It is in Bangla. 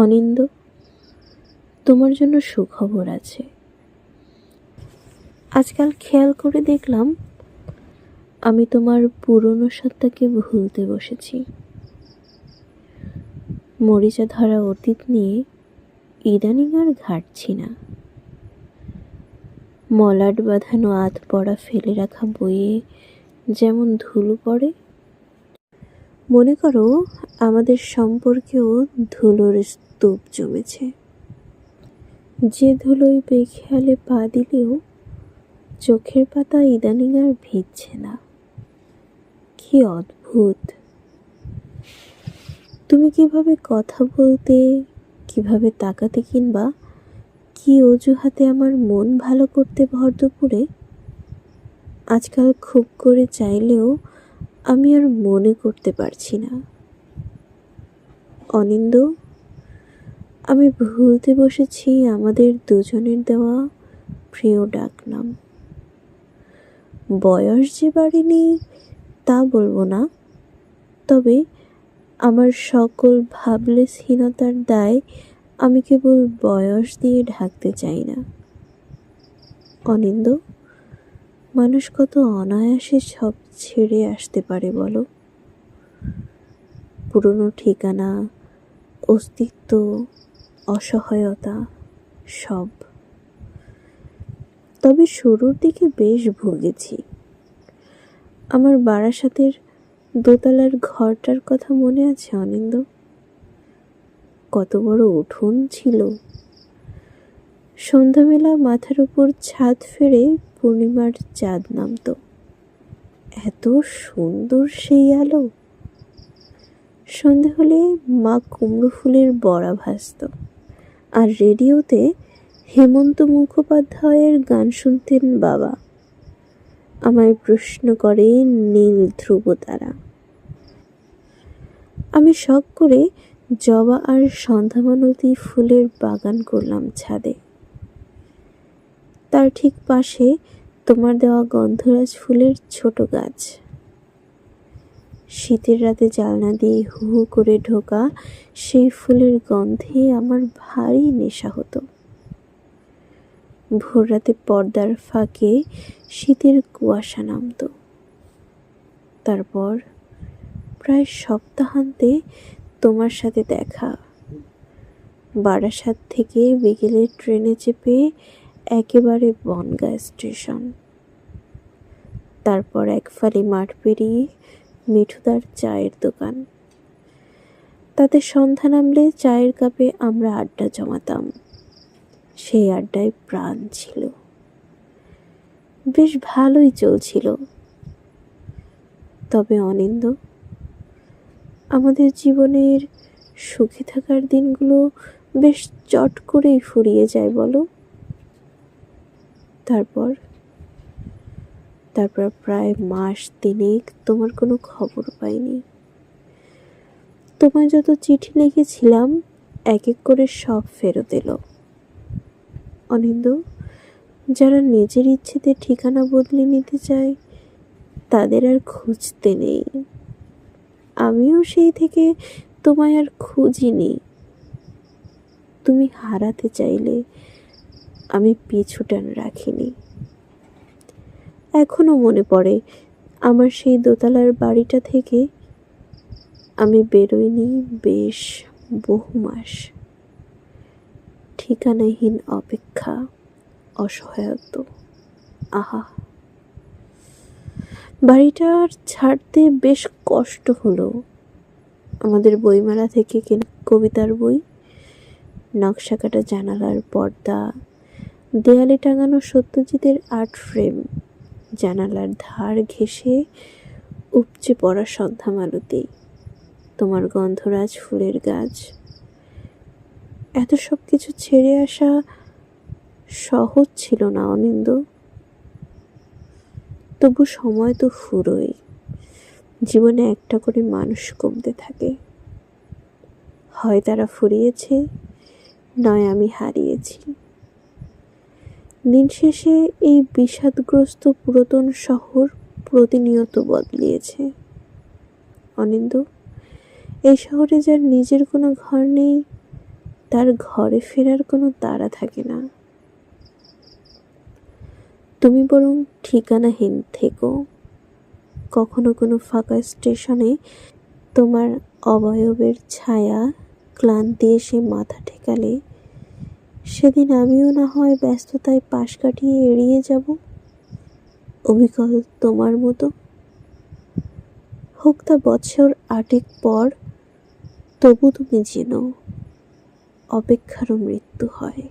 অনিন্দ, তোমার জন্য সুখবর আছে। আজকাল খেয়াল করে দেখলাম, আমি তোমার পুরনো সত্তাকে ভুলতে বসেছি। মরিচা ধরা অতীত নিয়ে ইদানিং আর ঘাটছি না। মলাট বাঁধানো আধ পড়া ফেলে রাখা বইয়ে যেমন ধুলো পড়ে মনে করো আমাদের সম্পর্কেও ধুলোর স্তূপ জমেছে। যে ধুলোয় বেখেয়ালে পা দিলেও চোখের পাতা ইদানিং আর ভিজছে না। কি অদ্ভুত। তুমি কীভাবে কথা বলতে, কীভাবে তাকাতে কিংবা কি অজুহাতে আমার মন ভালো করতে ভর দুপুরে? আজকাল খুব করে চাইলেও আমি আর মনে করতে পারছি না। অনিন্দ, আমি ভুলতে বসেছি আমাদের দুজনের দেওয়া প্রিয় ডাকনাম। বয়স যে বাড়েনি তা বলব না, তবে আমার সকল ভাবলেসহীনতার দায় আমি কেবল বয়স দিয়ে ঢাকতে চাই না। অনিন্দ মানুষ কত অনায়াসে সব ছেড়ে আসতে পারে বলো? পুরনো ঠিকানা, অস্তিত্ব, অসহায়তা, সব। তবে শুরুর দিকে বেশ ভুগেছি। আমার বারাসাতের দোতলার ঘরটার কথা মনে আছে অনিন্দ? কত বড় উঠোন ছিল। সন্ধ্যাবেলা মাথার উপর ছাদ ফেরে পূর্ণিমার চাঁদ নামতো। এত সুন্দর সেই আলো। সন্ধে হলে মা কুমড়ো ফুলের বড়া ভাসত আর রেডিওতে হেমন্ত মুখোপাধ্যায়ের গান শুনতেন বাবা। আমায় প্রশ্ন করে নীল ধ্রুব তারা। আমি শখ করে জবা আর সন্ধ্যামালতী ফুলের বাগান করলাম ছাদে। তার ঠিক পাশে তোমার দেওয়া গন্ধরাজ ফুলের ছোট গাছ। শীতের রাতে জালনা দিয়ে হু হু করে ঢোকা, সেই ফুলের গন্ধে আমার ভারী নেশা হতো। ভোর রাতে পর্দার ফাঁকে শীতের কুয়াশা নামতো। তারপর প্রায় সপ্তাহান্তে তোমার সাথে দেখা। বারাসাত থেকে বিকেলের ট্রেনে চেপে একেবারে বনগা স্টেশন। তারপর এক ফালি মাঠ পেরিয়ে মিঠুদার চায়ের দোকান। তাতে সন্ধ্যা নামলে চায়ের কাপে আমরা আড্ডা জমাতাম। সেই আড্ডায় প্রাণ ছিল। বেশ ভালোই চলছিল। তবে অনিন্দ, আমাদের জীবনের সুখে থাকার দিনগুলো বেশ চট করেই ফুরিয়ে যায় বলো। তারপর তারপর প্রায় মাস তিনেক তোমার কোনো খবর পাইনি। তোমায় যত চিঠি লিখেছিলাম এক এক করে সব ফেরত এলো। অনিন্দ, যারা নিজের ইচ্ছেতে ঠিকানা বদলে নিতে চায়, তাদের আর খুঁজতে নেই। আমিও সেই থেকে তোমায় আর খুঁজিনি। তুমি হারাতে চাইলে আমি পিছুটান রাখিনি। এখনও মনে পড়ে, আমার সেই দোতলার বাড়িটা থেকে আমি বেরোইনি বেশ বহু মাস। ঠিকানাহীন অপেক্ষা অসহায়ত্ব। আহা। বাড়িটার ছাড়তে বেশ কষ্ট হলো। আমাদের বইমেলা থেকে কেনা কবিতার বই নকশা কাটা জানালার পর্দা দেয়ালে টাঙানো সত্যজিতের আর্ট ফ্রেম। জানালার ধার ঘেঁষে উপচে পড়া সন্ধ্যা মালতী। তোমার গন্ধরাজ ফুলের গাছ। এত সব কিছু ছেড়ে আসা সহজ ছিল না অনিন্দ। তবু সময় তো ফুরোই জীবনে একটা করে মানুষ কমতে থাকে। হয় তারা ফুরিয়েছে, নয় আমি হারিয়েছি। দিন শেষে এই বিষাদগ্রস্ত পুরাতন শহর প্রতিনিয়ত বদলিয়েছে। অনিন্দ এই শহরে যার নিজের কোনো ঘর নেই, তার ঘরে ফেরার কোনো তাড়া থাকে না। তুমি বরং ঠিকানাহীন থেকো। কখনো কোনো ফাঁকা স্টেশনে তোমার অবয়বের ছায়া ক্লান্তি এসে মাথা ঠেকালে সেদিন আমিও না হয় ব্যস্ততায় পাশ কাটিয়ে এড়িয়ে যাব। অবিকল তোমার মতো। হোক তা বছর আটেক পর, তবু তুমি জেনো অপেক্ষারও মৃত্যু হয়।